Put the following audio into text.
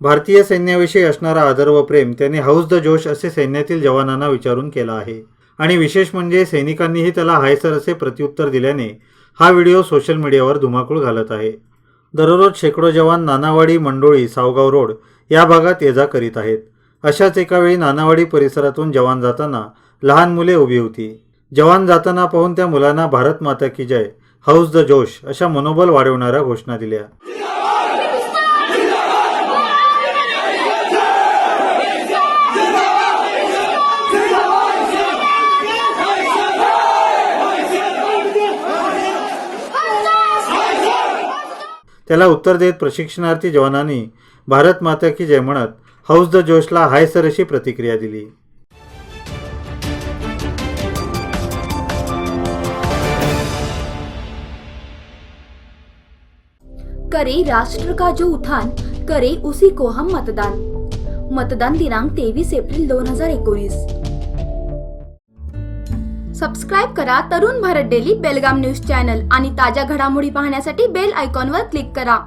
भारतीय सैन्याविषयी असणारा आदर व प्रेम त्यांनी हाऊस द जोश असे सैन्यातील जवानांना विचारून केला आहे. आणि विशेष म्हणजे सैनिकांनीही त्याला हायसर असे प्रत्युत्तर दिल्याने हा व्हिडिओ सोशल मीडियावर धुमाकूळ घालत आहे. दररोज शेकडो जवान नानावाडी मंडोळी सावगाव रोड या भागात ये जा करीत आहेत. अशाच एकावेळी नानावाडी परिसरातून जवान जाताना लहान मुले उभी होती. जवान जाताना पाहून त्या मुलांना भारत माता की जय हाऊस द जोश अशा मनोबल वाढवणाऱ्या घोषणा दिल्या. त्याला उत्तर देत प्रशिक्षणार्थी जवानांनी भारत माता की जय म्हणत हाऊस द जोशला हाय सर अशी प्रतिक्रिया दिली. करे राष्ट्र का जो उत्थान करे उसी को हम मतदान। मतदान दिनांक तेवीस एप्रिल दोन हजार एकोणीस सबस्क्राईब करा Tarun Bharat daily Belgaum news channel आणि ताज्या घडामोडी पाहण्यासाठी बेल आयकॉनवर क्लिक करा.